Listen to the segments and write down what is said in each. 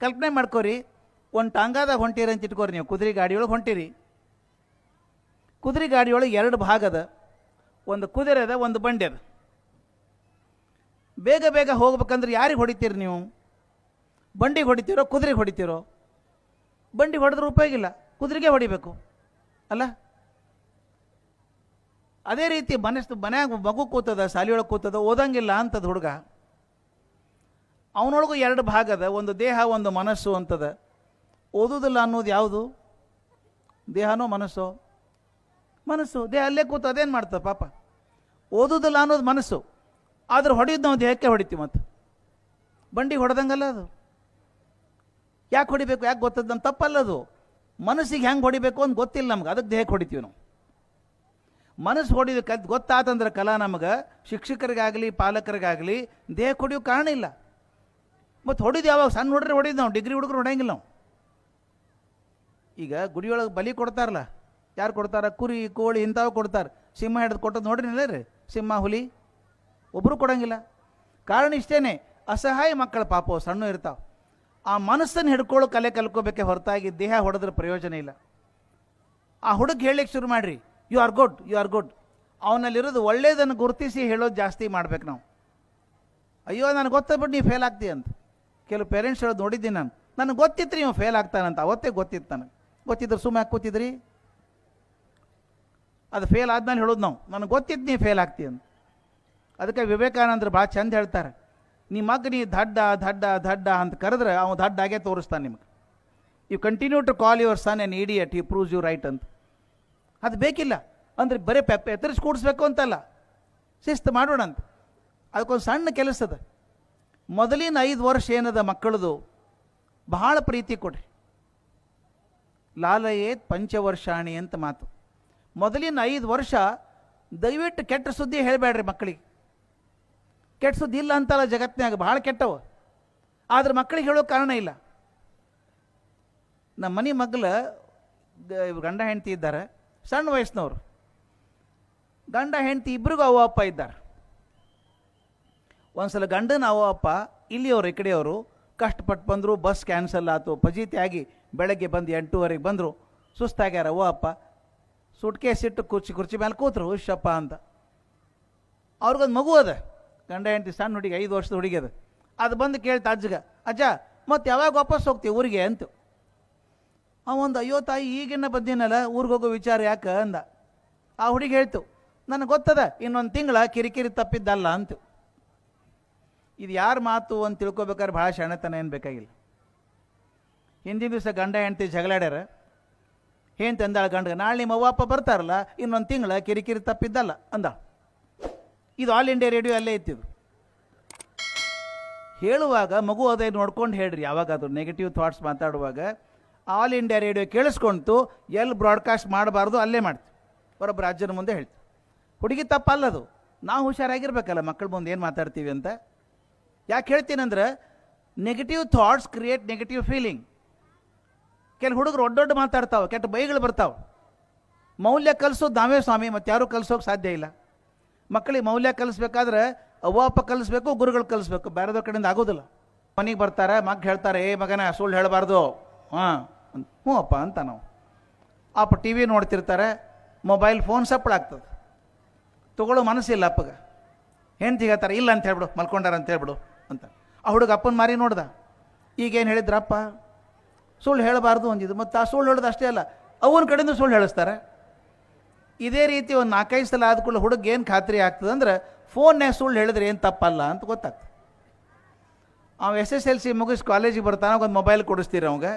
ಕಲ್ಪನೆ ಮಾಡ್ಕೋರಿ, ಒಂದು ಟಾಂಗಾದ ಹೊಂಟೀರಿ ಅಂತ ಇಟ್ಕೋರಿ ನೀವು. ಕುದುರೆ ಗಾಡಿಯೊಳಗೆ ಹೊಂಟಿರಿ. ಕುದುರೆ ಗಾಡಿಯೊಳಗೆ ಎರಡು ಭಾಗ ಅದ. ಒಂದು ಕುದುರೆ ಅದ, ಒಂದು ಬಂಡಿ ಅದ. ಬೇಗ ಬೇಗ ಹೋಗ್ಬೇಕಂದ್ರೆ ಯಾರಿಗೆ ಹೊಡಿತೀರಿ ನೀವು? ಬಂಡಿಗೆ ಹೊಡಿತೀರೋ, ಕುದುರೆಗೆ ಹೊಡಿತೀರೋ? ಬಂಡಿ ಹೊಡೆದ್ರೆ ಉಪಯೋಗ ಇಲ್ಲ. ಕುದುರೆಗೆ ಹೊಡಿಬೇಕು. ಅಲ್ಲ? ಅದೇ ರೀತಿ ಮನಸ್ಸು, ಮನ್ಯಾಗ ಮಗು ಕೂತದ ಶಾಲೆಯೊಳಗೆ ಕೂತದ, ಓದಂಗಿಲ್ಲ ಅಂತದ ಹುಡುಗ ಅವನೊಳಗೂ ಎರಡು ಭಾಗ ಅದ. ಒಂದು ದೇಹ, ಒಂದು ಮನಸ್ಸು ಅಂತದ. ಓದುವುದಿಲ್ಲ ಅನ್ನೋದು ಯಾವುದು? ದೇಹನೋ ಮನಸ್ಸು? ಮನಸ್ಸು. ದೇಹ ಅಲ್ಲೇ ಕೂತು ಅದೇನು ಮಾಡ್ತದೆ ಪಾಪ? ಓದುವುದಿಲ್ಲ ಅನ್ನೋದು ಮನಸ್ಸು. ಆದ್ರೆ ಹೊಡೆಯೋದು ನಾವು ದೇಹಕ್ಕೆ ಹೊಡಿತೀವಿ ಮತ್ತು. ಬಂಡಿ ಹೊಡೆದಂಗಲ್ಲ ಅದು. ಯಾಕೆ ಹೊಡಿಬೇಕು, ಯಾಕೆ ಗೊತ್ತದ? ನಮ್ಮ ತಪ್ಪಲ್ಲದು ಮನಸ್ಸಿಗೆ ಹೆಂಗೆ ಹೊಡಿಬೇಕು ಅಂತ ಗೊತ್ತಿಲ್ಲ ನಮ್ಗೆ. ಅದಕ್ಕೆ ದೇಹಕ್ಕೆ ಹೊಡಿತೀವಿ ನಾವು. ಮನಸ್ಸು ಹೊಡಿದು ಕದ್ ಗೊತ್ತಾತಂದ್ರೆ ಕಲಾ ನಮಗೆ ಶಿಕ್ಷಕರಿಗಾಗಲಿ, ಪಾಲಕರಿಗಾಗಲಿ ದೇಹಕ್ಕೆ ಹೊಡಿಯೋ ಕಾರಣ ಇಲ್ಲ. ಮತ್ತು ಹೊಡಿದು ಯಾವಾಗ? ಸಣ್ಣ ಹುಡ್ರೆ ಹೊಡಿದು ನಾವು, ಡಿಗ್ರಿ ಹುಡುಗರು ಹೊಡೆಯಂಗಿಲ್ಲ ನಾವು. ಈಗ ಗುಡಿಯೊಳಗೆ ಬಲಿ ಕೊಡ್ತಾರಲ್ಲ, ಯಾರು ಕೊಡ್ತಾರ? ಕುರಿ, ಕೋಳಿ ಇಂಥವು ಕೊಡ್ತಾರೆ. ಸಿಂಹ ಹಿಡಿದು ಕೊಟ್ಟದ್ದು ನೋಡ್ರಿ ರೀ ಸಿಂಹ, ಹುಲಿ ಒಬ್ಬರು ಕೊಡಂಗಿಲ್ಲ. ಕಾರಣ ಇಷ್ಟೇನೆ, ಅಸಹಾಯ ಮಕ್ಕಳ ಪಾಪ ಸಣ್ಣ ಇರ್ತಾವೆ. ಆ ಮನಸ್ಸನ್ನು ಹಿಡ್ಕೊಳ್ಳೋ ಕಲೆ ಕಲ್ಕೋಬೇಕೆ ಹೊರತಾಗಿ ದೇಹ ಹೊಡೆದ್ರೆ ಪ್ರಯೋಜನ ಇಲ್ಲ. ಆ ಹುಡುಗ ಹೇಳಲಿಕ್ಕೆ ಶುರು ಮಾಡಿರಿ you are good you are good ಅವನಲ್ಲಿರೋದು ಒಳ್ಳೇದನ್ನು ಗುರುತಿಸಿ ಹೇಳೋದು ಜಾಸ್ತಿ ಮಾಡ್ಬೇಕು ನಾವು. ಅಯ್ಯೋ, ನನಗೆ ಗೊತ್ತಾಗ್ಬಿಟ್ಟು ನೀವು ಫೇಲ್ ಆಗ್ತೀಯ ಅಂತ. ಕೆಲವು ಪೇರೆಂಟ್ಸ್ ಹೇಳೋದು ನೋಡಿದ್ದೀನಿ ನಾನು. ನನಗೆ ಗೊತ್ತಿತ್ತು ರೀ ಇವ ಫೇಲ್ ಆಗ್ತಾನಂತ. ಅವತ್ತೇ ಗೊತ್ತಿತ್ತು ನನಗೆ. ಗೊತ್ತಿದ್ರು ಸುಮ್ಮನೆ ಯಾಕೆ ಕೂತಿದ್ರಿ? ಅದು ಫೇಲ್ ಆದ್ಮೇಲೆ ಹೇಳೋದು ನಾವು. ನನಗೆ ಗೊತ್ತಿತ್ತು ನೀವು ಫೇಲ್ ಆಗ್ತಿ ಅಂತ. ಅದಕ್ಕೆ ವಿವೇಕಾನಂದರು ಭಾಳ ಚಂದ ಹೇಳ್ತಾರೆ. ನಿಮ್ಮ ಮಗ ನೀ ದಡ್ಡ ದಡ್ಡ ದಡ್ಡ ಅಂತ ಕರೆದ್ರೆ ಅವನು ದಡ್ಡ ಆಗೇ ತೋರಿಸ್ತಾನೆ ನಿಮಗೆ. You continue to call your son an idiot you proves you right ಅಂತ. ಅದು ಬೇಕಿಲ್ಲ. ಅಂದರೆ ಬರೀ ಪೆಪ್ ಎತ್ತರಿಸಿ ಕೂಡಿಸ್ಬೇಕು ಅಂತಲ್ಲ. ಶಿಸ್ತು ಮಾಡೋಣ ಅಂತ ಅದಕ್ಕೊಂದು ಸಣ್ಣ ಕೆಲಸ ಅದ ಮೊದಲಿನ ಐದು ವರ್ಷ ಏನದ ಮಕ್ಕಳದು? ಬಹಳ ಪ್ರೀತಿ ಕೊಡ್ರಿ. ಲಾಲಯೇತ್ ಪಂಚವರ್ಷಾಣಿ ಅಂತ ಮಾತು. ಮೊದಲಿನ ಐದು ವರ್ಷ ದಯವಿಟ್ಟು ಕೆಟ್ಟ ಸುದ್ದಿ ಹೇಳಬೇಡ್ರಿ ಮಕ್ಕಳಿಗೆ. ಕೆಟ್ಟ ಸುದ್ದಿ ಇಲ್ಲ ಅಂತಲ್ಲ ಜಗತ್ತಿನಾಗ ಭಾಳ ಕೆಟ್ಟವು. ಆದ್ರೆ ಮಕ್ಕಳಿಗೆ ಹೇಳೋ ಕಾರಣ ಇಲ್ಲ. ನಮ್ಮ ಮನೆ ಮಗ್ಲ ಗಂಡ ಹೆಂಡತಿ ಇದ್ದಾರೆ, ಸಣ್ಣ ವಯಸ್ಸಿನವರು. ಗಂಡ ಹೆಂಡತಿ ಇಬ್ರಿಗೂ ಅವ್ವ ಅಪ್ಪ ಇದ್ದಾರೆ. ಒಂದ್ಸಲ ಗಂಡನ ಅವ್ವ ಅಪ್ಪ, ಇಲ್ಲಿಯವರು, ಈ ಕಡೆಯವರು ಕಷ್ಟಪಟ್ಟು ಬಂದರು, ಬಸ್ ಕ್ಯಾನ್ಸಲ್ ಆಯಿತು ಆಗಿ ಬೆಳಗ್ಗೆ ಬಂದು ಎಂಟೂವರೆಗೆ ಬಂದರು. ಸುಸ್ತಾಗ್ಯಾರ, ಓ ಅಪ್ಪ, ಸುಟ್ಕೇಸ್ ಇಟ್ಟು ಕುರ್ಚಿ ಕುರ್ಚಿ ಮೇಲೆ ಕೂತರು ಹುಷಪ್ಪ ಅಂತ. ಅವ್ರಿಗೊಂದು ಮಗು ಅದ, ಗಂಡ, ಹೆಂಡತಿ, ಸಣ್ಣ ಹುಡುಗಿ, ಐದು ವರ್ಷದ ಹುಡುಗಿ ಅದ. ಅದು ಬಂದು ಕೇಳ್ತಾ ಅಜ್ಜಗ, ಅಜ್ಜ, ಮತ್ತೆ ಯಾವಾಗ ವಾಪಸ್ ಹೋಗ್ತೀವಿ ಊರಿಗೆ? ಅಂತ. ಅವ ಒಂದು, ಅಯ್ಯೋ ತಾಯಿ, ಈಗಿನ ಬಂದಿನಲ್ಲ, ಊರಿಗೆ ಹೋಗೋ ವಿಚಾರ ಯಾಕೆ? ಅಂದ. ಆ ಹುಡುಗಿ ಹೇಳ್ತು, ನನಗೆ ಗೊತ್ತದ, ಇನ್ನೊಂದು ತಿಂಗಳ ಕಿರಿಕಿರಿ ತಪ್ಪಿದ್ದಲ್ಲ, ಅಂತ. ಇದು ಯಾರ ಮಾತು ಅಂತ ತಿಳ್ಕೊಬೇಕಾದ್ರೆ ಭಾಳ ಶಣತನ ಏನು ಬೇಕಾಗಿಲ್ಲ. ಹಿಂದಿನ ದಿವಸ ಗಂಡ ಹೆಂಡತಿ ಜಗಳಾಡ್ಯಾರ ಏನು ಅಂದಾಳ ಗಂಡ ನಾಳೆ ನಿಮ್ಮ ಅವ್ವ, ಅಪ್ಪ ಬರ್ತಾರಲ್ಲ, ಇನ್ನೊಂದು ತಿಂಗಳ ಕಿರಿಕಿರಿ ತಪ್ಪಿದ್ದಲ್ಲ ಅಂದ. ಇದು ಆಲ್ ಇಂಡಿಯಾ ರೇಡಿಯೋ ಅಲ್ಲೇ ಇತ್ತಿದು. ಹೇಳುವಾಗ ಮಗು ಅದೇ ನೋಡ್ಕೊಂಡು ಹೇಳ್ರಿ, ಯಾವಾಗಾದರೂ ನೆಗೆಟಿವ್ ಥಾಟ್ಸ್ ಮಾತಾಡುವಾಗ ಆಲ್ ಇಂಡಿಯಾ ರೇಡಿಯೋ ಕೇಳಿಸ್ಕೊಂತು ಎಲ್ಲಿ ಬ್ರಾಡ್ಕಾಸ್ಟ್ ಮಾಡಬಾರ್ದು ಅಲ್ಲೇ ಮಾಡ್ತೀವಿ ಬರೋಬ್ಬರ ರಾಜ್ಯದ ಮುಂದೆ ಹೇಳ್ತೀವಿ ಹುಡುಗಿ ತಪ್ಪಲ್ಲದು ನಾವು ಹುಷಾರಾಗಿರ್ಬೇಕಲ್ಲ, ಮಕ್ಕಳ ಮುಂದೆ ಏನು ಮಾತಾಡ್ತೀವಿ ಅಂತ? ಯಾಕೆ ಹೇಳ್ತೀನಂದ್ರೆ negative thoughts create negative feeling ಕೆಲ ಹುಡುಗರು ದೊಡ್ಡ ಮಾತಾಡ್ತಾವೆ, ಕೆಟ್ಟ ಬೈಗಳು ಬರ್ತಾವೆ. ಮೌಲ್ಯ ಕಲಿಸೋದು ನಾವೇ ಸ್ವಾಮಿ, ಮತ್ತು ಯಾರೂ ಕಲಿಸೋಕೆ ಸಾಧ್ಯ ಇಲ್ಲ. ಮಕ್ಕಳಿಗೆ ಮೌಲ್ಯ ಕಲಿಸ್ಬೇಕಾದ್ರೆ ಅಪ್ಪ ಕಲಿಸ್ಬೇಕು, ಗುರುಗಳು ಕಲಿಸ್ಬೇಕು, ಬೇರೆದವ್ರ ಕಡೆಯಿಂದ ಆಗೋದಿಲ್ಲ. ಮನೆಗೆ ಬರ್ತಾರೆ ಮಗ ಹೇಳ್ತಾರೆ, ಏ ಮಗನ, ಸುಳ್ಳು ಹೇಳಬಾರ್ದು. ಹಾಂ ಹ್ಞೂ ಅಪ್ಪ, ಅಂತ ನಾವು. ಅಪ್ಪ ಟಿ ವಿ ನೋಡ್ತಿರ್ತಾರೆ, ಮೊಬೈಲ್ ಫೋನ್ ಸಪ್ಪಳಾಗ್ತದೆ ತಗೊಳ್ಳೋ ಮನಸ್ಸಿಲ್ಲ ಅಪ್ಪಗೆ. ಹೆಂಡ್ತಿ ಹೇಳ್ತಾರೆ, ಇಲ್ಲ, ಅಂತ ಹೇಳ್ಬಿಡು, ಮಲ್ಕೊಂಡಾರ ಅಂತ ಹೇಳ್ಬಿಡು. ಅಂತ. ಆ ಹುಡುಗ ಅಪ್ಪನ ಮಾರಿ ನೋಡ್ದ. ಈಗೇನು ಹೇಳಿದ್ರಪ್ಪ? ಸುಳ್ಳು ಹೇಳಬಾರ್ದು ಅಂದಿದ್ದು. ಮತ್ತು ಆ ಸುಳ್ಳು ಹೇಳೋದು ಅಷ್ಟೇ ಅಲ್ಲ, ಅವನ ಕಡೆಯಿಂದ ಸುಳ್ಳು ಹೇಳಿಸ್ತಾರೆ. ಇದೇ ರೀತಿ ಒಂದು ನಾಲ್ಕೈದು ಸಲ ಆದ ಕೂಡಲೇ ಹುಡುಗ ಏನು ಖಾತ್ರಿ ಆಗ್ತದೆ ಅಂದ್ರೆ, ಫೋನ್ನೇ ಸುಳ್ಳು ಹೇಳಿದ್ರೆ ಏನು ತಪ್ಪಲ್ಲ ಅಂತ ಗೊತ್ತಾಗ್ತದೆ. ಅವ ಎಸ್ ಎಸ್ ಎಲ್ ಸಿ ಮುಗಿಸಿ ಕಾಲೇಜಿಗೆ ಬರ್ತಾನೆ, ಒಂದು ಮೊಬೈಲ್ ಕೊಡಿಸ್ತೀರಿ ಅವಂಗೆ.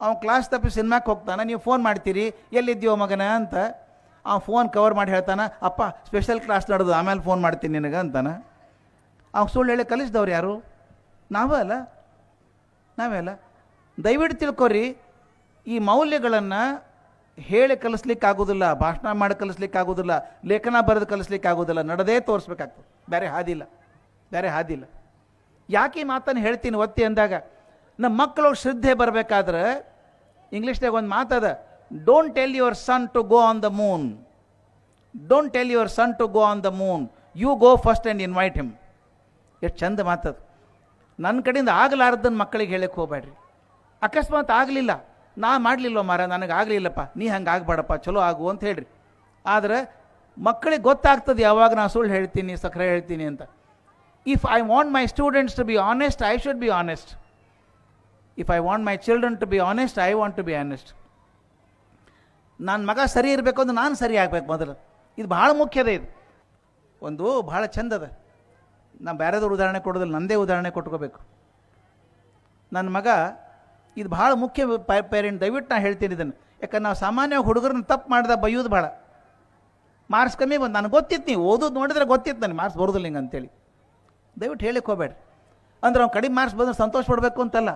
ಅವ್ನು ಕ್ಲಾಸ್ ತಪ್ಪಿ ಸಿನಿಮಾಕ್ಕೆ ಹೋಗ್ತಾನೆ, ನೀವು ಫೋನ್ ಮಾಡ್ತೀರಿ ಎಲ್ಲಿದ್ದೀವೋ ಮಗನ ಅಂತ. ಆ ಫೋನ್ ಕವರ್ ಮಾಡಿ ಹೇಳ್ತಾನೆ, ಅಪ್ಪ ಸ್ಪೆಷಲ್ ಕ್ಲಾಸ್ ನಡೆದು, ಆಮೇಲೆ ಫೋನ್ ಮಾಡ್ತೀನಿ ನಿನಗೆ ಅಂತಾನೆ. ಅವ್ನು ಸುಳ್ಳು ಹೇಳಿ ಕಲಿಸಿದವ್ರು ಯಾರು? ನಾವೇ ಅಲ್ಲ? ನಾವೇ ಅಲ್ಲ? ದಯವಿಟ್ಟು ತಿಳ್ಕೊರಿ, ಈ ಮೌಲ್ಯಗಳನ್ನು ಹೇಳಿ ಕಲಿಸ್ಲಿಕ್ಕೆ ಆಗೋದಿಲ್ಲ ಭಾಷಣ ಮಾಡಿ ಕಲಿಸ್ಲಿಕ್ಕೆ ಆಗೋದಿಲ್ಲ ಲೇಖನ ಬರೆದು ಕಲಿಸ್ಲಿಕ್ಕೆ ಆಗೋದಿಲ್ಲ ನಡೆದೇ ತೋರಿಸ್ಬೇಕಾಗ್ತದೆ. ಬೇರೆ ಹಾದಿಲ್ಲ. ಬೇರೆ ಹಾದಿಲ್ಲ. ಯಾಕೆ ಈ ಮಾತನ್ನು ಹೇಳ್ತೀನಿ ಒತ್ತಿ ಅಂದಾಗ, ನಮ್ಮ ಮಕ್ಕಳು ಶ್ರದ್ಧೆ ಬರಬೇಕಾದ್ರೆ, ಇಂಗ್ಲೀಷ್ನಾಗ ಒಂದು ಮಾತದ don't tell your son to go on the moon don't tell your son to go on the moon you go first and invite him ಎಷ್ಟು ಚಂದ ಮಾತದು ನನ್ನ ಕಡೆಯಿಂದ ಆಗಲಾರ್ದನ್ನ ಮಕ್ಕಳಿಗೆ ಹೇಳಕ್ಕೆ ಹೋಗ್ಬೇಡ್ರಿ. ಅಕಸ್ಮಾತ್ ಆಗಲಿಲ್ಲ. ನಾ ಮಾಡಲಿಲ್ಲ ಮಾರ, ನನಗೆ ಆಗಲಿಲ್ಲಪ್ಪ. ನೀ ಹಂಗೆ ಆಗಬೇಡಪ್ಪ, ಚಲೋ ಆಗು ಅಂತ ಹೇಳ್ರಿ. ಆದರೆ ಮಕ್ಕಳಿಗೆ ಗೊತ್ತಾಗ್ತದೆ ಯಾವಾಗ ನಾನು ಸುಳ್ಳು ಹೇಳ್ತೀನಿ ಸಕ್ಕರೆ ಹೇಳ್ತೀನಿ ಅಂತ. If I want my students to be honest I should be honest if I want my children to be honest I want to be honest ನನ್ನ ಮಗ ಸರಿ ಇರಬೇಕು ಅಂದ್ರೆ ನಾನು ಸರಿ ಆಗ್ಬೇಕು ಮೊದಲು. ಇದು ಭಾಳ ಮುಖ್ಯದ ಇದು. ಒಂದು ಭಾಳ ಚಂದದ ನಾ ಬೇರೆದವ್ರ ಉದಾಹರಣೆ ಕೊಡೋದಿಲ್ಲ ನಂದೇ ಉದಾಹರಣೆ ಕೊಟ್ಕೋಬೇಕು. ನನ್ನ ಮಗ, ಇದು ಭಾಳ ಮುಖ್ಯ ಪೇರೆಂಟ್ ದಯವಿಟ್ಟು ನಾನು ಹೇಳ್ತೀನಿ ಇದನ್ನು. ಯಾಕಂದ್ರೆ ನಾವು ಸಾಮಾನ್ಯವಾಗಿ ಹುಡುಗರನ್ನ ತಪ್ಪು ಮಾಡಿದ ಬೈಯೋದು ಭಾಳ. ಮಾರ್ಕ್ಸ್ ಕಮ್ಮಿ ಬಂದು, ನನಗೆ ಗೊತ್ತಿತ್ತು ನೀವು, ಓದೋದು ನೋಡಿದ್ರೆ ಗೊತ್ತಿತ್ತು ನನಗೆ ಮಾರ್ಕ್ಸ್ ಬರೋದಿಲ್ಲ ಹಿಂಗೆ ಅಂತೇಳಿ. ದಯವಿಟ್ಟು ಹೇಳಿಕ್ಕೆ ಹೋಗ್ಬೇಡ್ರಿ. ಅಂದ್ರೆ ಅವ್ನು ಕಡಿಮೆ ಮಾರ್ಕ್ಸ್ ಬಂದ್ರೆ ಸಂತೋಷ ಪಡಬೇಕು ಅಂತಲ್ಲ.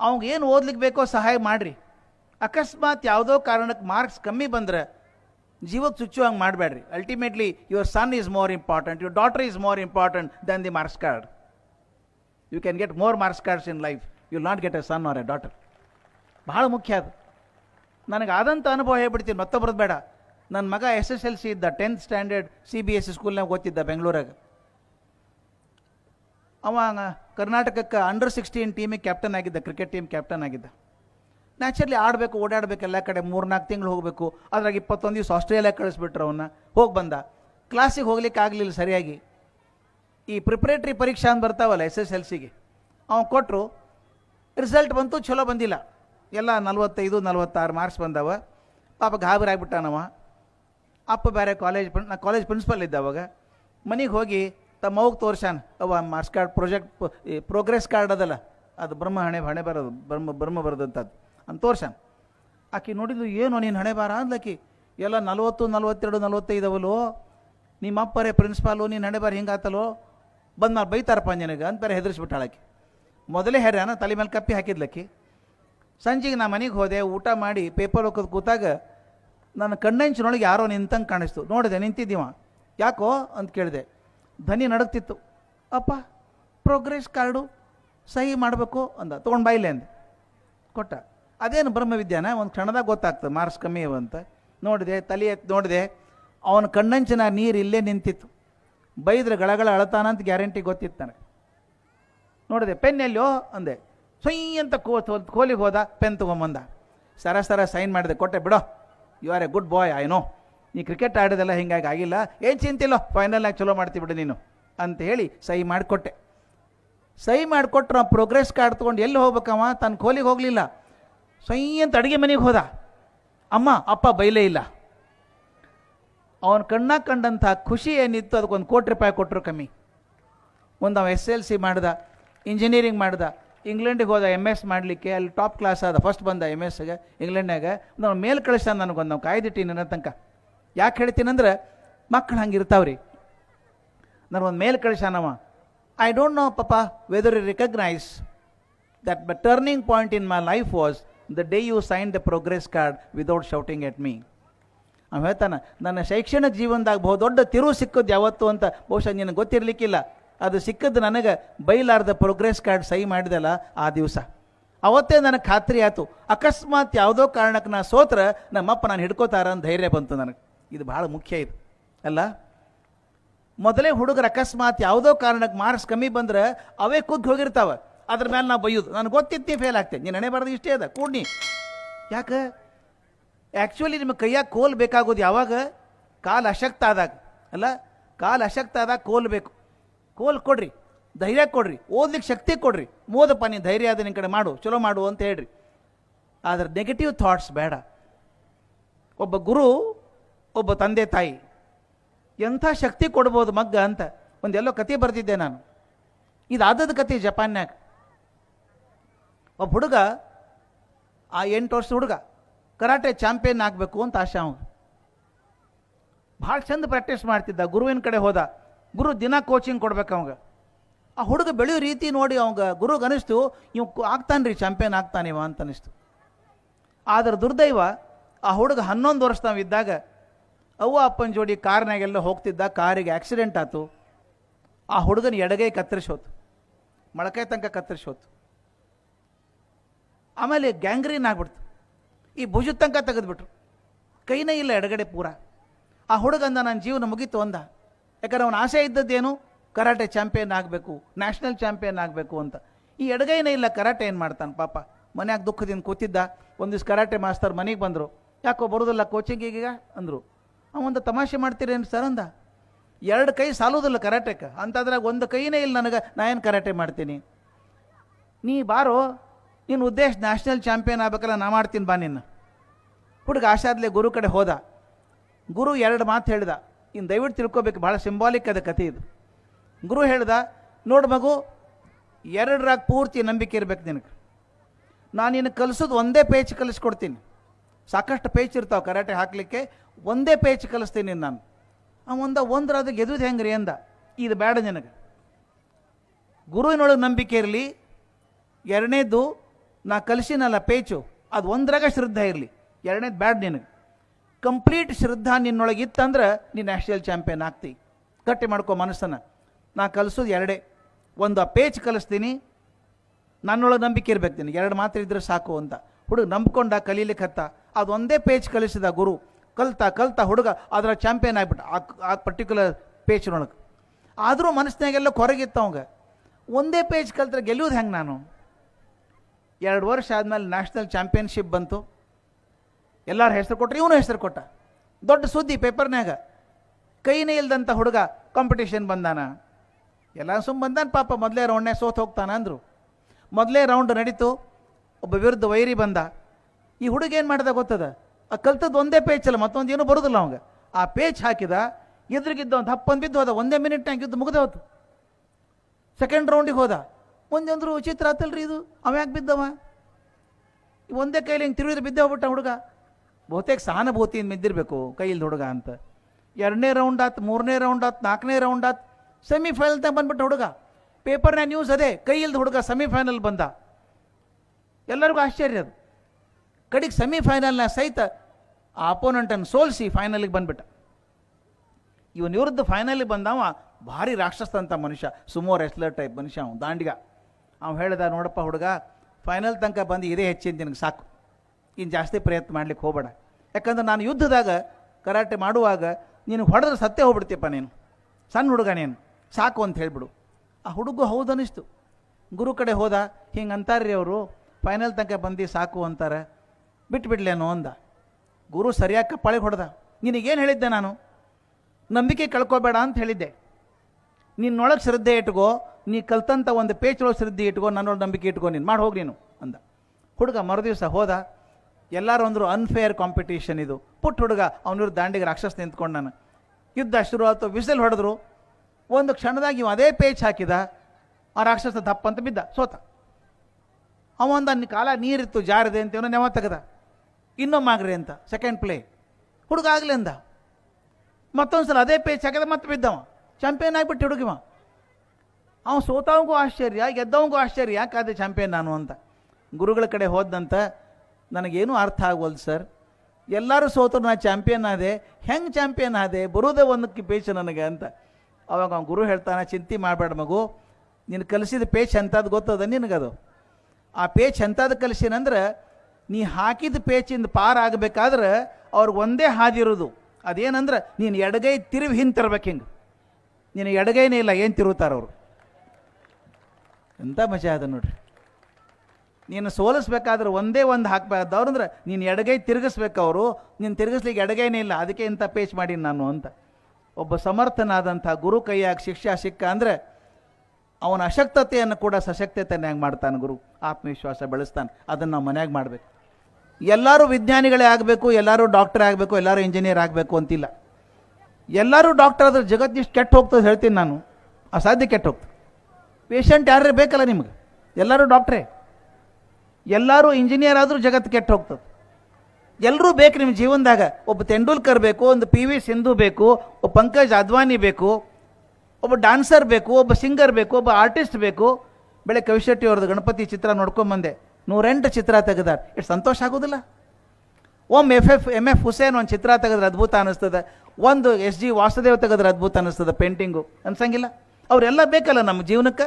ಅವ್ನಿಗೆ ಏನು ಓದ್ಲಿಕ್ಕೆ ಬೇಕೋ ಸಹಾಯ ಮಾಡಿರಿ. ಅಕಸ್ಮಾತ್ ಯಾವುದೋ ಕಾರಣಕ್ಕೆ ಮಾರ್ಕ್ಸ್ ಕಮ್ಮಿ ಬಂದ್ರೆ ಜೀವಕ್ಕೆ ಚುಚ್ಚುವಂಗೆ ಮಾಡಬೇಡ್ರಿ. Ultimately your son is more important your daughter is more important then the marks card you can get more marks cards in life you not get a son or a daughter ಭಾಳ ಮುಖ್ಯ ಅದು. ನನಗೆ ಆದಂಥ ಅನುಭವ ಹೇಳ್ಬಿಡ್ತೀನಿ ಮತ್ತೊಬ್ಬರದ್ದು ಬೇಡ. ನನ್ನ ಮಗ ಎಸ್ ಎಸ್ ಎಲ್ ಸಿ ಇದ್ದ tenth standard C B S C ಸ್ಕೂಲ್ನಾಗ ಓದ್ತಿದ್ದ ಬೆಂಗಳೂರಾಗ ಅವ ಕರ್ನಾಟಕಕ್ಕೆ ಅಂಡರ್ ಸಿಕ್ಸ್ಟೀನ್ ಟೀಮಿಗೆ ಕ್ಯಾಪ್ಟನ್ ಆಗಿದ್ದ ಕ್ರಿಕೆಟ್ ಟೀಮ್ ಕ್ಯಾಪ್ಟನ್ ಆಗಿದ್ದ. ನ್ಯಾಚುರಲಿ ಆಡಬೇಕು, ಓಡಾಡಬೇಕು ಎಲ್ಲ ಕಡೆ. ಮೂರು ನಾಲ್ಕು ತಿಂಗಳು ಹೋಗಬೇಕು. ಅದ್ರಾಗ ಇಪ್ಪತ್ತೊಂದು ದಿವಸ ಆಸ್ಟ್ರೇಲಿಯಾ ಕಳಿಸ್ಬಿಟ್ರು ಅವನ್ನ ಹೋಗಿ ಬಂದ. ಕ್ಲಾಸಿಗೆ ಹೋಗ್ಲಿಕ್ಕೆ ಆಗಲಿಲ್ಲ ಸರಿಯಾಗಿ. ಈ ಪ್ರಿಪ್ರೇಟ್ರಿ ಪರೀಕ್ಷೆ ಅಂತ ಬರ್ತಾವಲ್ಲ ಎಸ್ ಎಸ್ ಎಲ್ ಸಿಗೆ ಅವನು ಕೊಟ್ಟರು ರಿಸಲ್ಟ್ ಬಂತು, ಚಲೋ ಬಂದಿಲ್ಲ. ಎಲ್ಲ ನಲ್ವತ್ತೈದು, ನಲ್ವತ್ತಾರು ಮಾರ್ಕ್ಸ್ ಬಂದವ. ಪಾಪ ಗಾಬರಿ ಆಗ್ಬಿಟ್ಟಾನವ ಅಪ್ಪ ಬೇರೆ ಕಾಲೇಜ್ ನಾ ಕಾಲೇಜ್ ಪ್ರಿನ್ಸಿಪಲ್ ಇದ್ದ ಅವಾಗ. ಮನೆಗೆ ಹೋಗಿ ತಮ್ಮ ಅವ್ಗೆ ತೋರ್ಸಾನ ಅವ marks card project progress card ಅದಲ್ಲ. ಅದು ಬ್ರಹ್ಮ ಹಣೆ ಹಣೆ ಬರೋದು, ಬ್ರಹ್ಮ ಬ್ರಹ್ಮ ಬರೋದಂಥದ್ದು ಅಂತ ತೋರ್ಸ್ಯಾನ. ಆಕೆ ನೋಡಿದ್ಲು, ಏನು ನೀನು ಹಣೆ ಬಾರ? ಅಂದ್ಲಕ್ಕಿ ಎಲ್ಲ ನಲ್ವತ್ತು, ನಲ್ವತ್ತೆರಡು, ನಲ್ವತ್ತೈದು ಅವಲು. ನಿಮ್ಮ ಅಪ್ಪರೇ ಪ್ರಿನ್ಸಿಪಾಲು ನೀನು ಹಣೆ ಬಾರ ಹಿಂಗಾತಲೋ. ಬಂದು ನಾನು ಬೈತಾರಪ್ಪ ನಿನಗೆ, ಅಂತ ಬೇರೆ ಹೆದರ್ಸ್ಬಿಟ್ಟಾಳಕಿ ಮೊದಲೇ ಹೆರ್ಯಾನ ತಲೆ ಮೇಲೆ ಕಪ್ಪಿ ಹಾಕಿದ್ಲಕ್ಕಿ ಸಂಜೆಗೆ ನಾ ಮನೆಗೆ ಹೋದೆ, ಊಟ ಮಾಡಿ ಪೇಪರ್ ಹೋಗೋದು ಕೂತಾಗ ನನ್ನ ಕಣ್ಣಂಚಿನೊಳಗೆ ಯಾರೋ ನಿಂತಂಗೆ ಕಾಣಿಸ್ತು. ನೋಡಿದೆ, ನಿಂತಿದ್ದೀವ. ಯಾಕೋ? ಅಂತ ಕೇಳಿದೆ. ಧನಿ ನಡಗ್ತಿತ್ತು. ಅಪ್ಪ ಪ್ರೋಗ್ರೆಸ್ ಕಾರ್ಡು ಸಹಿ ಮಾಡಬೇಕು, ಅಂದ. ತೊಗೊಂಡು ಬಾಯಿಲೆ ಅಂದೆ. ಕೊಟ್ಟ. ಅದೇನು ಬ್ರಹ್ಮವಿದ್ಯಾನ? ಒಂದು ಕ್ಷಣದಾಗ ಗೊತ್ತಾಗ್ತದೆ, ಮಾರ್ಕ್ಸ್ ಕಮ್ಮಿ ಅಂತ. ನೋಡಿದೆ, ತಲೆ ಎತ್ತಿ ನೋಡಿದೆ, ಅವನ ಕಣ್ಣಂಚಿನ ನೀರು ಇಲ್ಲೇ ನಿಂತಿತ್ತು. ಬೈದ್ರೆ ಗಳಗಳ ಅಳತಾನಂತ ಗ್ಯಾರಂಟಿ ಗೊತ್ತಿತ್ತು ನನಗೆ. ನೋಡಿದೆ ಪೆನ್ ಎಲ್ಲೋ ಅಂದೆ, ಸೊಯ್ ಅಂತ ಕೋ ಕೋಲಿಗೆ ಹೋದ, ಪೆನ್ ತೊಗೊಂಬಂದ. ಸರ ಸರ ಸೈನ್ ಮಾಡಿದೆ, ಕೊಟ್ಟೆ, ಬಿಡೋ you are a good boy I know ನೀ ಕ್ರಿಕೆಟ್ ಆಡೋದೆಲ್ಲ ಹಿಂಗಾಗಿ ಆಗಿಲ್ಲ. ಏನು ಚಿಂತಿಲ್ಲೋ ಫೈನಲ್ನಾಗ ಚಲೋ ಬಿಡು ನೀನು, ಅಂತ ಹೇಳಿ ಸಹಿ ಮಾಡಿಕೊಟ್ಟೆ. ಸಹಿ ಮಾಡಿಕೊಟ್ರ ಪ್ರೋಗ್ರೆಸ್ ಕಾರ್ಡ್ ತೊಗೊಂಡು ಎಲ್ಲಿ ಹೋಗ್ಬೇಕವ? ತನ್ನ ಕೋಲಿಗೆ ಹೋಗಲಿಲ್ಲ. ಸೊಯ್ ಅಂತ ಅಡುಗೆ ಮನೆಗೆ ಹೋದ. ಅಮ್ಮ, ಅಪ್ಪ ಬೈಲೇ ಇಲ್ಲ. ಅವನ ಕಣ್ಣ ಕಂಡಂಥ ಖುಷಿ ಏನಿತ್ತು ಅದಕ್ಕೊಂದು ಕೋಟಿ ರೂಪಾಯಿ ಕೊಟ್ಟರು ಕಮ್ಮಿ. ಒಂದು ಅವ ಎಸ್ ಎಲ್ ಸಿ ಮಾಡ್ದ ಇಂಜಿನಿಯರಿಂಗ್ ಮಾಡ್ದ, ಇಂಗ್ಲೆಂಡಿಗೆ ಹೋದ ಎಂ ಎಸ್ ಮಾಡಲಿಕ್ಕೆ, ಅಲ್ಲಿ ಟಾಪ್ ಕ್ಲಾಸ್ ಆದ ಫಸ್ಟ್ ಬಂದ ಎಂ ಎಸ್ಗೆ ಇಂಗ್ಲೆಂಡ್ನಾಗ ನಾವು ಮೇಲ್ ಕಳಿಸ್ತಾನೆ ನನಗೊಂದು ನಾವು ಕಾಯ್ದಿಟ್ಟಿ ನನ್ನ ತನಕ. ಯಾಕೆ ಹೇಳ್ತೀನಂದ್ರೆ ಮಕ್ಕಳು ಹಂಗೆ ಇರ್ತಾವ್ರಿ. ನನಗೊಂದು mail ಕಳಿಸಾನವ I don't know papa whether you recognize that ಬ turning point in my life was the day you sign the progress card without shouting at me ಅವ್ನು ಹೇಳ್ತಾನೆ, ನನ್ನ ಶೈಕ್ಷಣಿಕ ಜೀವನದಾಗ ಬಹು ದೊಡ್ಡ ತಿರುವು ಸಿಕ್ಕದ್ದು ಯಾವತ್ತು ಅಂತ ಬಹುಶಃ ನಿನಗೆ ಗೊತ್ತಿರಲಿಕ್ಕಿಲ್ಲ. ಅದು ಸಿಕ್ಕದ್ದು ನನಗೆ ಬೈಲಾರ್ದ ಪ್ರೋಗ್ರೆಸ್ ಕಾರ್ಡ್ ಸಹಿ ಮಾಡಿದಲ್ಲ ಆ ದಿವಸ. ಅವತ್ತೇ ನನಗೆ ಖಾತ್ರಿ ಆಯಿತು. ಅಕಸ್ಮಾತ್ ಯಾವುದೋ ಕಾರಣಕ್ಕೆ ನಾನು ಸೋತ್ರ, ನಮ್ಮಪ್ಪ ನಾನು ಹಿಡ್ಕೋತಾರ ಅಂತ ಧೈರ್ಯ ಬಂತು ನನಗೆ. ಇದು ಭಾಳ ಮುಖ್ಯ ಇದು. ಅಲ್ಲ? ಮೊದಲೇ ಹುಡುಗರು ಅಕಸ್ಮಾತ್ ಯಾವುದೋ ಕಾರಣಕ್ಕೆ ಮಾರ್ಕ್ಸ್ ಕಮ್ಮಿ ಬಂದ್ರೆ ಅವೇ ಕುಗ್ಗಿ ಹೋಗಿರ್ತಾವ ಅದ್ರ ಮೇಲೆ ನಾವು ಬೈಯೋದು. ನನಗೆ ಗೊತ್ತಿತ್ತು ನೀ ಫೇಲ್ ಆಗ್ತೇನೆ. ನೀನು ಹಣೆ ಬರೋದು ಇಷ್ಟೇ ಅದ. ಕೂಡ್ನಿ. ಯಾಕೆ? ಆ್ಯಕ್ಚುಲಿ ನಿಮಗೆ ಕೈಯಾಗ ಕೋಲ್ ಬೇಕಾಗೋದು ಯಾವಾಗ? ಕಾಲು ಅಶಕ್ತ ಆದಾಗ. ಅಲ್ಲ? ಕಾಲು ಅಶಕ್ತ ಆದಾಗ ಕೋಲ್ ಬೇಕು. ಕೋಲ್ ಕೊಡ್ರಿ. ಧೈರ್ಯ ಕೊಡ್ರಿ. ಓದ್ಲಿಕ್ಕೆ ಶಕ್ತಿ ಕೊಡ್ರಿ. ಮೋದಪ್ಪ ನೀನು ಧೈರ್ಯ ಆದ ನಿನ್ನ ಕಡೆ ಮಾಡು. ಚಲೋ ಮಾಡು ಅಂತ ಹೇಳ್ರಿ. ಆದರೆ ನೆಗೆಟಿವ್ ಥಾಟ್ಸ್ ಬೇಡ. ಒಬ್ಬ ಗುರು, ಒಬ್ಬ ತಂದೆ, ತಾಯಿ, ಎಂಥ ಶಕ್ತಿ ಕೊಡ್ಬೋದು ಮಗ್ಗ ಅಂತ ಒಂದೆಲ್ಲೋ ಕತೆ ಬರೆದಿದ್ದೆ ನಾನು. ಇದಾದದ ಕತೆ ಜಪಾನ್ಯಾಗ ಒಬ್ಬ ಹುಡುಗ ಆ ಎಂಟು ವರ್ಷದ ಹುಡುಗ ಕರಾಟೆ ಚಾಂಪಿಯನ್ ಆಗಬೇಕು ಅಂತ ಆಶೆ ಅವ ಭಾಳ ಚಂದ ಪ್ರಾಕ್ಟೀಸ್ ಮಾಡ್ತಿದ್ದ, ಗುರುವಿನ ಕಡೆ ಹೋದ. ಗುರು ದಿನ ಕೋಚಿಂಗ್ ಕೊಡ್ಬೇಕು ಅವಾಗ ಆ ಹುಡುಗ ಬೆಳೆಯೋ ರೀತಿ ನೋಡಿ ಅವಾಗ ಗುರುಗೆ ಅನಿಸ್ತು ಇವ್ ಆಗ್ತಾನೆ ರೀ ಚಾಂಪಿಯನ್ ಆಗ್ತಾನಿವ ಅಂತ ಅನಿಸ್ತು. ಆದ್ರೆ ದುರ್ದೈವ, ಆ ಹುಡುಗ ಹನ್ನೊಂದು ವರ್ಷ ಇದ್ದಾಗ ಅವ್ವ, ಅಪ್ಪನ ಜೋಡಿ ಕಾರ್ನಾಗೆಲ್ಲ ಹೋಗ್ತಿದ್ದ, ಕಾರಿಗೆ ಆಕ್ಸಿಡೆಂಟ್ ಆಯ್ತು ಆ ಹುಡುಗನ ಎಡಗೈ ಕತ್ತರಿಸೋತು ಮೊಳಕೆ ತನಕ ಕತ್ತರಿಸೋತು ಆಮೇಲೆ ಗ್ಯಾಂಗ್ರೀನ್ ಆಗ್ಬಿಡ್ತು. ಈ ಭುಜದ ತನಕ ತೆಗೆದುಬಿಟ್ರು. ಕೈನೇ ಇಲ್ಲ ಎಡಗಡೆ ಪೂರ. ಆ ಹುಡುಗಂದ ನನ್ನ ಜೀವನ ಮುಗೀತು ಅಂದ. ಯಾಕಂದ್ರೆ ಅವನ ಆಸೆ ಇದ್ದದ್ದೇನು? ಕರಾಟೆ ಚಾಂಪಿಯನ್ ಆಗಬೇಕು ನ್ಯಾಷನಲ್ ಚಾಂಪಿಯನ್ ಆಗಬೇಕು ಅಂತ. ಈ ಎಡಗೈನೇ ಇಲ್ಲ ಕರಾಟೆ ಏನು ಮಾಡ್ತಾನೆ ಪಾಪ? ಮನ್ಯಾಗ ದುಃಖದಿಂದ ಕೂತಿದ್ದ. ಒಂದಿವ್ಸ ಕರಾಟೆ ಮಾಸ್ತರ್ ಮನೆಗೆ ಬಂದರು. ಯಾಕೋ ಬರೋದಿಲ್ಲ ಕೋಚಿಂಗಿಗೀಗ ಅಂದರು. ಒಂದು ತಮಾಷೆ ಮಾಡ್ತೀರೇನು ಸರ್ ಅಂದ. ಎರಡು ಕೈ ಸಾಲೋದಿಲ್ಲ ಕರಾಟೆಗೆ ಅಂತಂದ್ರೆ ಒಂದು ಕೈನೇ ಇಲ್ಲ ನನಗೆ, ನಾ ಏನು ಕರಾಟೆ ಮಾಡ್ತೀನಿ? ನೀ ಬಾರೋ ನಿನ್ನ ಉದ್ದೇಶ ನ್ಯಾಷನಲ್ ಚಾಂಪಿಯನ್ ಆಗ್ಬೇಕಲ್ಲ, ನಾ ಮಾಡ್ತೀನಿ ಬಾ ನಿನ್ನ. ಹುಡುಗ ಆಶಾದ್ಲೆ ಗುರು ಕಡೆ ಹೋದ. ಗುರು ಎರಡು ಮಾತು ಹೇಳ್ದ. ಇನ್ನು ದಯವಿಟ್ಟು ತಿಳ್ಕೊಬೇಕು ಭಾಳ ಸಿಂಬಾಲಿಕ್ ಅದ ಕಥೆ ಇದು. ಗುರು ಹೇಳ್ದ, ನೋಡು ಮಗು, ಎರಡರಾಗ ಪೂರ್ತಿ ನಂಬಿಕೆ ಇರ್ಬೇಕು ನಿನಗೆ. ನಾನು ನಿನ್ನ ಕಲಿಸೋದು ಒಂದೇ ಪೇಜ್ ಕಲಿಸ್ಕೊಡ್ತೀನಿ. ಸಾಕಷ್ಟು ಪೇಜ್ ಇರ್ತಾವೆ ಕರಾಟೆ ಹಾಕಲಿಕ್ಕೆ, ಒಂದೇ ಪೇಜ್ ಕಲಿಸ್ತೀನಿ ನಾನು ಆ ಒಂದ ಒಂದ್ರ ಅದು ಗೆದ್ದುದು ಹೆಂಗ್ರಿ? ಅಂದ. ಇದು ಬೇಡ ನಿನಗೆ. ಗುರುವಿನೊಳಗೆ ನಂಬಿಕೆ ಇರಲಿ. ಎರಡನೇದು ನಾ ಕಲಿಸಿನಲ್ಲ ಪೇಚು. ಅದು ಒಂದ್ರಾಗ ಶ್ರದ್ಧೆ ಇರಲಿ. ಎರಡನೇದು ಬ್ಯಾಡ್ ನಿನಗೆ ಕಂಪ್ಲೀಟ್ ಶ್ರದ್ಧಾ ನಿನ್ನೊಳಗೆ ಇತ್ತಂದ್ರೆ ನೀನು ನ್ಯಾಷನಲ್ ಚಾಂಪಿಯನ್ ಆಗ್ತಿ. ಗಟ್ಟಿ ಮಾಡ್ಕೋ ಮನಸ್ಸನ್ನು. ನಾ ಕಲಿಸೋದು ಎರಡೇ. ಒಂದು ಆ ಪೇಚ್ ಕಲಿಸ್ತೀನಿ. ನನ್ನೊಳಗೆ ನಂಬಿಕೆ ಇರ್ಬೇಕು ನಿನಗೆ. ಎರಡು ಮಾತ್ರ ಇದ್ರೆ ಸಾಕು ಅಂತ. ಹುಡುಗ ನಂಬ್ಕೊಂಡ ಕಲೀಲಿಕ್ಕೆ ಹತ್ತ ಅದು ಒಂದೇ ಪೇಜ್ ಕಲಿಸಿದ ಗುರು. ಕಲ್ತಾ ಕಲ್ತಾ ಹುಡುಗ ಅದರ ಚಾಂಪಿಯನ್ ಆಗ್ಬಿಟ್ಟ. ಆ ಆ ಪರ್ಟಿಕ್ಯುಲರ್ ಪೇಜ್ನೊಳಗೆ ಆದರೂ ಮನಸ್ಸಿನಾಗೆಲ್ಲ ಕೊರಗಿತ್ತು ಅವಂಗೆ. ಒಂದೇ ಪೇಜ್ ಕಲ್ತ್ರೆ ಗೆಲ್ಲುವುದು ಹೆಂಗೆ ನಾನು? ಎರಡು ವರ್ಷ ಆದಮೇಲೆ ನ್ಯಾಷನಲ್ ಚಾಂಪಿಯನ್ಶಿಪ್ ಬಂತು. ಎಲ್ಲರ ಹೆಸರು ಕೊಟ್ಟರೆ ಇವನು ಹೆಸರು ಕೊಟ್ಟ. ದೊಡ್ಡ ಸುದ್ದಿ ಪೇಪರ್ನಾಗ ಕೈನೇ ಇಲ್ದಂಥ ಹುಡುಗ ಕಾಂಪಿಟೇಷನ್ ಬಂದಾನ. ಎಲ್ಲ ಸುಮ್ಮ ಬಂದಾನ ಪಾಪ, ಮೊದಲೇ ರೌಂಡ್ನೇ ಸೋತ್ ಹೋಗ್ತಾನ ಅಂದರು. ಮೊದಲೇ ರೌಂಡ್ ನಡೀತು, ಒಬ್ಬ ವಿರುದ್ಧ ವೈರಿ ಬಂದ. ಈ ಹುಡುಗ ಏನು ಮಾಡ್ದ ಗೊತ್ತದ? ಆ ಕಲ್ತದ್ದು ಒಂದೇ ಪೇಜ್ ಅಲ್ಲ, ಮತ್ತೊಂದು ಏನೂ ಬರೋದಿಲ್ಲ ಅವಂಗೆ. ಆ ಪೇಜ್ ಹಾಕಿದ, ಎದುರಿಗಿದ್ದ ಒಂದು ಹಪ್ಪಂದು ಬಿದ್ದು ಹೋದ, ಒಂದೇ ಮಿನಿಟ್ನಾಗ ಯುದ್ಧ ಮುಗಿದ ಹೋತು. ಸೆಕೆಂಡ್ ರೌಂಡಿಗೆ ಹೋದ. ಮುಂದೆ ಅಂದರು ವಿಚಿತ್ರ ಆತಲ್ರಿ ಇದು. ಅವ ಯಾಕೆ ಬಿದ್ದವ? ಒಂದೇ ಕೈಲಿ ಹಿಂಗೆ ತಿರುಗಿದ್ರೆ ಬಿದ್ದೆ ಹೋಗ್ಬಿಟ್ಟ ಹುಡುಗ. ಬಹುತೇಕ ಸಹಾನುಭೂತಿಯಿಂದ ಬಿದ್ದಿರಬೇಕು ಕೈಯಲ್ಲಿ ಹುಡುಗ ಅಂತ. ಎರಡನೇ ರೌಂಡ್ ಆತು, ಮೂರನೇ ರೌಂಡ್ ಆತು, ನಾಲ್ಕನೇ ರೌಂಡ್ ಆತು ಸೆಮಿಫೈನಲ್ ತಗ ಬಂದ್ಬಿಟ್ಟ ಹುಡುಗ. ಪೇಪರ್ನ ನ್ಯೂಸ್ ಅದೇ ಕೈಯಿಲ್ದ ಹುಡುಗ ಸೆಮಿಫೈನಲ್ ಬಂದ. ಎಲ್ಲರಿಗೂ ಆಶ್ಚರ್ಯ ಅದು. ಕಡೆಗೆ ಸೆಮಿಫೈನಲ್ನ ಸಹಿತ ಆ ಅಪೋನೆಂಟನ್ನು ಸೋಲಿಸಿ ಫೈನಲಿಗೆ ಬಂದ್ಬಿಟ್ಟ. ಇವನು ವಿರುದ್ಧ ಫೈನಲಿಗೆ ಬಂದವ ಭಾರಿ ರಾಕ್ಷಸ ಅಂತ ಮನುಷ್ಯ, ಸುಮೋ ರೆಸ್ಲರ್ ಟೈಪ್ ಮನುಷ್ಯ ಅವನು, ದಾಂಡಿಗ. ಅವ್ನು ಹೇಳ್ದ, ನೋಡಪ್ಪ ಹುಡುಗ ಫೈನಲ್ ತನಕ ಬಂದು ಇದೇ ಹೆಚ್ಚಿನ ನಿನಗೆ ಸಾಕು. ಇನ್ನು ಜಾಸ್ತಿ ಪ್ರಯತ್ನ ಮಾಡ್ಲಿಕ್ಕೆ ಹೋಗಬೇಡ. ಯಾಕಂದ್ರೆ ನಾನು ಯುದ್ಧದಾಗ ಕರಾಟೆ ಮಾಡುವಾಗ ನೀನು ಹೊಡೆದ್ರೆ ಸತ್ತೇ ಹೋಗ್ಬಿಡ್ತೀಯಪ್ಪ ನೀನು. ಸಣ್ಣ ಹುಡುಗ ನೀನು. ಸಾಕು ಅಂತ ಹೇಳಿಬಿಡು. ಆ ಹುಡುಗ ಹೌದನಿಸ್ತು. ಗುರು ಕಡೆ ಹೋದ, ಹಿಂಗೆ ಅಂತಾರ್ರಿ ಅವರು ಫೈನಲ್ ತನಕ ಬಂದು ಸಾಕು ಅಂತಾರೆ. ಬಿಟ್ಬಿಡ್ಲೇನೋ ಅಂದ. ಗುರು ಸರಿಯಾಗಿ ಕಪ್ಪಾಳಿಗೆ ಹೊಡೆದ. ನಿನಗೇನು ಹೇಳಿದ್ದೆ ನಾನು? ನಂಬಿಕೆ ಕಳ್ಕೊಬೇಡ ಅಂತ ಹೇಳಿದ್ದೆ. ನಿನ್ನೊಳಗೆ ಶ್ರದ್ಧೆ ಇಟ್ಕೋ ನೀ ಕಲ್ತಂಥ ಒಂದು ಪೇಚಲೋ ಶ್ರದ್ಧೆ ಇಟ್ಕೋ ನನ್ನೊಳ ನಂಬಿಕೆ ಇಟ್ಕೋ ನೀನು. ಮಾಡಿ ಹೋಗಿ ನೀನು, ಅಂದ. ಹುಡುಗ ಮರುದಿವಸ ಹೋದ. ಎಲ್ಲರೂ ಅಂದರು ಅನ್ಫೇರ್ ಕಾಂಪಿಟೇಷನ್ ಇದು. ಪುಟ್ಟ ಹುಡುಗ ಅವನಿವ್ರು ದಾಂಡಿಗೆ ರಾಕ್ಷಸ ನಿಂತ್ಕೊಂಡು ನಾನು. ಯುದ್ಧ ಶುರು ಆಯಿತು ವಿಸಿಲ್ ಹೊಡೆದ್ರು. ಒಂದು ಕ್ಷಣದಾಗ ಇವ ಅದೇ ಪೇಚ್ ಹಾಕಿದ. ಆ ರಾಕ್ಷಸ ದಪ್ಪ ಅಂತ ಬಿದ್ದ, ಸೋತ. ಅವಂದ ಕಾಲ ನೀರಿತ್ತು, ಜಾರಿದೆ ಅಂತ ಇವನು ನೆವ ತೆಗೆದ. ಇನ್ನೊಮ್ಮಾಗ್ರಿ ಅಂತ ಸೆಕೆಂಡ್ ಪ್ಲೇ ಹುಡುಗ ಆಗಲಿ ಅಂದ. ಮತ್ತೊಂದು ಸಲ ಅದೇ ಪೇಚ್ ಹಾಕಿದ, ಮತ್ತೆ ಬಿದ್ದವ. ಚಾಂಪಿಯನ್ ಆಗಿಬಿಟ್ಟು ಹುಡುಗಿವ. ಅವ ಸೋತವಂಗೂ ಆಶ್ಚರ್ಯ ಗೆದ್ದವಂಗೂ ಆಶ್ಚರ್ಯ, ಯಾಕಾದೆ ಚಾಂಪಿಯನ್ ನಾನು ಅಂತ. ಗುರುಗಳ ಕಡೆ ಹೋದಂತ ನನಗೇನು ಅರ್ಥ ಆಗೋಲ್ದು ಸರ್. ಎಲ್ಲರೂ ಸೋತರು ನಾನು ಚಾಂಪಿಯನ್ ಆದೆ, ಹೆಂಗೆ ಚಾಂಪಿಯನ್ ಆದೆ, ಬರೋದೇ ಒಂದಕ್ಕೆ ಪೇಚ್ ನನಗೆ ಅಂತ. ಅವಾಗ ಅವ್ನು ಗುರು ಹೇಳ್ತಾನೆ, ಚಿಂತೆ ಮಾಡಬೇಡ ಮಗು, ನೀನು ಕಲಿಸಿದ ಪೇಚ್ ಎಂಥದ್ದು ಗೊತ್ತದ ನಿನಗದು? ಆ ಪೇಚ್ ಎಂಥದ್ದು ಕಲಿಸಿನಂದ್ರೆ, ನೀ ಹಾಕಿದ ಪೇಚಿಂದ ಪಾರ ಆಗಬೇಕಾದ್ರೆ ಅವ್ರಿಗೆ ಒಂದೇ ಹಾದಿರೋದು. ಅದೇನಂದ್ರೆ, ನೀನು ಎಡಗೈ ತಿರುವಿ ಹಿಂತಿರ್ಬೇಕು ಹಿಂಗೆ. ನೀನು ಎಡಗೈನೇ ಇಲ್ಲ, ಏನು ತಿರುಗುತ್ತಾರೆ ಅವರು? ಎಂಥ ಮಜಾ ಅದ ನೋಡ್ರಿ. ನೀನು ಸೋಲಿಸ್ಬೇಕಾದ್ರೆ ಒಂದೇ ಒಂದು ಹಾಕ್ಬೇಕಾದವ್ರು ಅಂದ್ರೆ ನೀನು ಎಡಗೈ ತಿರುಗಿಸ್ಬೇಕು ಅವರು, ನೀನು ತಿರುಗಿಸ್ಲಿಕ್ಕೆ ಎಡಗೈನೇ ಇಲ್ಲ, ಅದಕ್ಕೆ ಇಂಥ ಪೇಚ್ ಮಾಡೀನಿ ನಾನು ಅಂತ. ಒಬ್ಬ ಸಮರ್ಥನಾದಂಥ ಗುರು ಕೈಯಾಗ ಶಿಕ್ಷಾ ಸಿಕ್ಕ ಅಂದರೆ, ಅವನ ಅಶಕ್ತತೆಯನ್ನು ಕೂಡ ಸಶಕ್ತತೆಯನ್ನಾಗಿ ಮಾಡ್ತಾನೆ ಗುರು. ಆತ್ಮವಿಶ್ವಾಸ ಬೆಳೆಸ್ತಾನೆ. ಅದನ್ನು ನಾವು ಮನ್ಯಾಗ ಮಾಡಬೇಕು. ಎಲ್ಲರೂ ವಿಜ್ಞಾನಿಗಳೇ ಆಗಬೇಕು, ಎಲ್ಲರೂ ಡಾಕ್ಟರ್ ಆಗಬೇಕು, ಎಲ್ಲರೂ ಇಂಜಿನಿಯರ್ ಆಗಬೇಕು ಅಂತಿಲ್ಲ. ಎಲ್ಲರೂ ಡಾಕ್ಟರ್ ಆದ್ರೆ ಜಗತ್ತಿಷ್ಟು ಕೆಟ್ಟ ಹೋಗ್ತದೆ ಹೇಳ್ತೀನಿ ನಾನು. ಅಸಾಧ್ಯ ಕೆಟ್ಟ ಹೋಗ್ತದೆ. ಪೇಷಂಟ್ ಯಾರೇ ಬೇಕಲ್ಲ ನಿಮ್ಗೆ? ಎಲ್ಲರೂ ಡಾಕ್ಟ್ರೇ ಎಲ್ಲರೂ ಇಂಜಿನಿಯರ್ ಆದರೂ ಜಗತ್ತು ಕೆಟ್ಟು ಹೋಗ್ತದೆ. ಎಲ್ಲರೂ ಬೇಕು ನಿಮ್ಮ ಜೀವನದಾಗ. ಒಬ್ಬ ತೆಂಡೂಲ್ಕರ್ ಬೇಕು, ಒಂದು ಪಿ ವಿ ಸಿಂಧು ಬೇಕು, ಒಬ್ಬ ಪಂಕಜ್ ಅದ್ವಾನಿ ಬೇಕು, ಒಬ್ಬ ಡಾನ್ಸರ್ ಬೇಕು, ಒಬ್ಬ ಸಿಂಗರ್ ಬೇಕು, ಒಬ್ಬ ಆರ್ಟಿಸ್ಟ್ ಬೇಕು. ಬೆಳೆ ಕವಿಶೆಟ್ಟಿ ಅವ್ರದ್ದು ಗಣಪತಿ ಚಿತ್ರ ನೋಡ್ಕೊಂಬಂದೆ ನೂರೆಂಟು ಚಿತ್ರ ತೆಗೆದಾರ. ಎಷ್ಟು ಸಂತೋಷ ಆಗೋದಿಲ್ಲ. ಓಂ F F M F Hussain ಒಂದು ಚಿತ್ರ ತೆಗೆದ್ರೆ ಅದ್ಭುತ ಅನ್ನಿಸ್ತದೆ ಒಂದು ಎಸ್ ಜಿ ವಾಸುದೇವ್ ತೆಗೆದ್ರೆ ಅದ್ಭುತ ಅನ್ನಿಸ್ತದೆ ಪೇಂಟಿಂಗು ಅನ್ಸಂಗಿಲ್ಲ. ಅವರೆಲ್ಲ ಬೇಕಲ್ಲ ನಮ್ಮ ಜೀವನಕ್ಕೆ?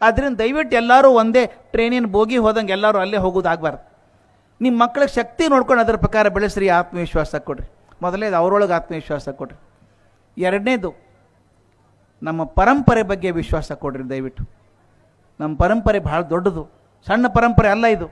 ಆದ್ದರಿಂದ ದಯವಿಟ್ಟು ಎಲ್ಲರೂ ಒಂದೇ ಟ್ರೈನಿನ ಬೋಗಿ ಹೋದಂಗೆ ಎಲ್ಲರೂ ಅಲ್ಲೇ ಹೋಗೋದಾಗಬಾರ್ದು ನಿಮ್ಮ ಮಕ್ಕಳಿಗೆ ಶಕ್ತಿ ನೋಡ್ಕೊಂಡು ಅದರ ಪ್ರಕಾರ ಬೆಳೆಸ್ರಿ, ಆತ್ಮವಿಶ್ವಾಸ ಕೊಡ್ರಿ. ಮೊದಲನೇದು ಅವರೊಳಗೆ ಆತ್ಮವಿಶ್ವಾಸ ಕೊಡ್ರಿ. ಎರಡನೇದು, ನಮ್ಮ ಪರಂಪರೆ ಬಗ್ಗೆ ವಿಶ್ವಾಸ ಕೊಡ್ರಿ ದಯವಿಟ್ಟು. ನಮ್ಮ ಪರಂಪರೆ ಭಾಳ ದೊಡ್ಡದು. ಸಣ್ಣ ಪರಂಪರೆ ಅಲ್ಲ ಇದು.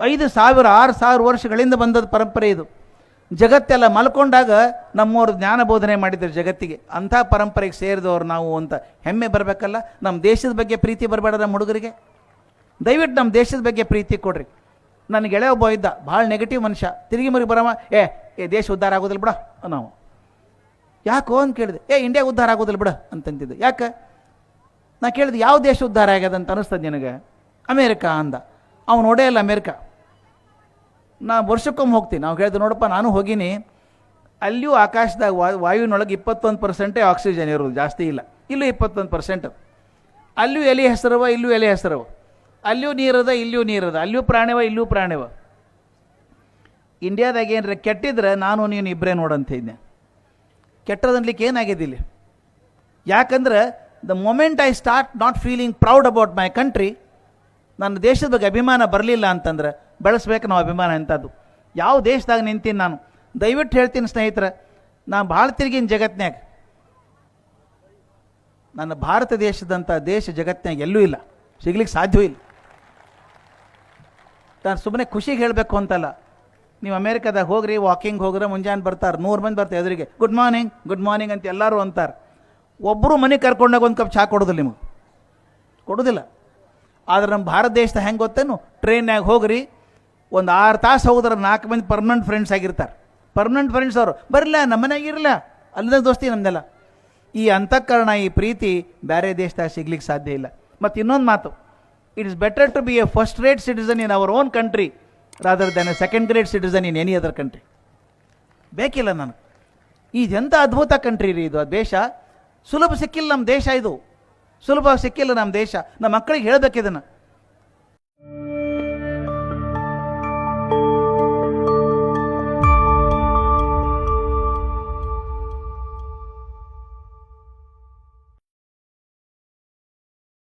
ಐದು ಸಾವಿರ, ಆರು ಸಾವಿರ ವರ್ಷಗಳಿಂದ ಬಂದದ ಪರಂಪರೆ ಇದು. ಜಗತ್ತೆಲ್ಲ ಮಲ್ಕೊಂಡಾಗ ನಮ್ಮವರು ಜ್ಞಾನ ಬೋಧನೆ ಮಾಡಿದ್ರು ಜಗತ್ತಿಗೆ. ಅಂಥ ಪರಂಪರೆಗೆ ಸೇರಿದವರು ನಾವು ಅಂತ ಹೆಮ್ಮೆ ಬರಬೇಕಲ್ಲ? ನಮ್ಮ ದೇಶದ ಬಗ್ಗೆ ಪ್ರೀತಿ ಬರಬೇಡ ನಮ್ಮ ಹುಡುಗರಿಗೆ? ದಯವಿಟ್ಟು ನಮ್ಮ ದೇಶದ ಬಗ್ಗೆ ಪ್ರೀತಿ ಕೊಡ್ರಿ. ನನ್ನ ಗೆಳೆಯ ಒಬ್ಬ ಇದ್ದ, ಭಾಳ ನೆಗೆಟಿವ್ ಮನುಷ್ಯ. ತಿರುಗಿ ಮರಿ ಬರವ ಏ ಏ, ದೇಶ ಉದ್ಧಾರ ಆಗೋದಿಲ್ಲ ಬಿಡ ನಾವು ಯಾಕೋ ಅಂತ ಕೇಳಿದೆ, ಏ ಇಂಡಿಯಾ ಉದ್ಧಾರ ಆಗೋದಿಲ್ಲ ಬಿಡ ಅಂತಂತಿದ್ದೆ. ಯಾಕೆ? ನಾ ಕೇಳಿದೆ, ಯಾವ ದೇಶ ಉದ್ಧಾರ ಆಗ್ಯದ? ಅಂತ ಅನಿಸ್ತದೆ ನಿನಗೆ. ಅಮೇರಿಕಾ ಅಂದ. ಅವನು ಒಡೆಯಲ್ಲ ಅಮೇರಿಕಾ. ನಾ ವರ್ಷಕ್ಕೊಮ್ಮೆ ಹೋಗ್ತೀನಿ. ನಾವು ಹೇಳಿದೆ ನೋಡಪ್ಪ, ನಾನು ಹೋಗೀನಿ. ಅಲ್ಲಿಯೂ ಆಕಾಶದಾಗ ವಾಯುವಿನೊಳಗೆ ಇಪ್ಪತ್ತೊಂದು ಪರ್ಸೆಂಟೇ ಆಕ್ಸಿಜನ್ ಇರೋದು, ಜಾಸ್ತಿ ಇಲ್ಲ. ಇಲ್ಲೂ ಇಪ್ಪತ್ತೊಂದು ಪರ್ಸೆಂಟ್ ಅಲ್ಲಿಯೂ ಎಲೆ ಹೆಸರವ, ಇಲ್ಲೂ ಎಲೆ ಹೆಸರವ. ಅಲ್ಲಿಯೂ ನೀರದ, ಇಲ್ಲಿಯೂ ನೀರದ. ಅಲ್ಲಿಯೂ ಪ್ರಾಣಿವ ಇಲ್ಲೂ ಪ್ರಾಣಿವ. ಇಂಡಿಯಾದಾಗ ಏನ್ರ, ಕೆಟ್ಟಿದ್ರೆ ನಾನು, ನೀನು ಇಬ್ಬರೇ ನೋಡಂತ ಇದ್ದೆ. ಕೆಟ್ಟದನ್ಲಿಕ್ಕೆ ಏನಾಗಿದೆ ಇಲ್ಲಿ? ಯಾಕಂದ್ರೆ the moment I start not feeling proud about my country ನನ್ನ ದೇಶದ ಬಗ್ಗೆ ಅಭಿಮಾನ ಬರಲಿಲ್ಲ ಅಂತಂದ್ರೆ ಬೆಳೆಸ್ಬೇಕು ನಾವು ಅಭಿಮಾನ ಎಂಥದ್ದು. ಯಾವ ದೇಶದಾಗ ನಿಂತೀನಿ ನಾನು? ದಯವಿಟ್ಟು ಹೇಳ್ತೀನಿ ಸ್ನೇಹಿತರೆ ನಾನು ಭಾಳ ತಿರುಗಿನ ಜಗತ್ತಿನಾಗ ನನ್ನ ಭಾರತ ದೇಶದಂಥ ದೇಶ ಜಗತ್ತಿನಾಗ ಎಲ್ಲೂ ಇಲ್ಲ. ಸಿಗ್ಲಿಕ್ಕೆ ಸಾಧ್ಯವೂ ಇಲ್ಲ. ನಾನು ಸುಮ್ಮನೆ ಖುಷಿಗೆ ಹೇಳಬೇಕು ಅಂತಲ್ಲ. ನೀವು ಅಮೇರಿಕಾದಾಗ ಹೋಗ್ರಿ, ವಾಕಿಂಗ್ ಹೋಗ್ರೆ, ಮುಂಜಾನೆ ಬರ್ತಾರೆ, ನೂರು ಮಂದಿ ಬರ್ತಾರೆ ಎದುರಿಗೆ. ಗುಡ್ ಮಾರ್ನಿಂಗ್ ಗುಡ್ ಮಾರ್ನಿಂಗ್ ಅಂತ ಎಲ್ಲರೂ ಅಂತಾರೆ. ಒಬ್ಬರು ಮನೆ ಕರ್ಕೊಂಡಾಗ ಒಂದು ಕಪ್ ಚಹಾ ಕೊಡೋದಿಲ್ಲ ನಿಮಗೆ. ಕೊಡೋದಿಲ್ಲ. ಆದರೆ ನಮ್ಮ ಭಾರತ ದೇಶದ ಹೆಂಗೆ ಗೊತ್ತೇನು? ಟ್ರೈನ್ನಾಗ ಹೋಗ್ರಿ ಒಂದು ಆರು ತಾಸು ಹೋದ್ರೆ ನಾಲ್ಕು ಮಂದಿ ಪರ್ಮನೆಂಟ್ ಫ್ರೆಂಡ್ಸ್ ಆಗಿರ್ತಾರೆ. ಪರ್ಮನೆಂಟ್ ಫ್ರೆಂಡ್ಸ್ ಅವರು. ಬರಲ್ಲ ನಮ್ಮ ಮನ್ಯಾಗ ಇರಲ್ಲ ಅಲ್ಲದಾಗ ದೋಸ್ತಿ ನಮ್ದೆಲ್ಲ. ಈ ಅಂತಃಕರಣ, ಈ ಪ್ರೀತಿ ಬೇರೆ ದೇಶದಾಗ ಸಿಗ್ಲಿಕ್ಕೆ ಸಾಧ್ಯ ಇಲ್ಲ. ಮತ್ತು ಇನ್ನೊಂದು ಮಾತು. It is better to be a first rate citizen in our own country rather than a second grade citizen in any other country ಬೇಕಿಲ್ಲ ನನಗೆ. ಇದೆಂಥ ಅದ್ಭುತ ಕಂಟ್ರಿ ರೀ ಇದು. ಆ ದೇಶ. ಸುಲಭ ಸಿಕ್ಕಿಲ್ಲ ನಮ್ಮ ದೇಶ ಇದು. ಸುಲಭ ಸಿಕ್ಕಿಲ್ಲ ನಮ್ಮ ದೇಶ. ನಮ್ಮ ಮಕ್ಕಳಿಗೆ ಹೇಳ್ಬೇಕು ಇದನ್ನು.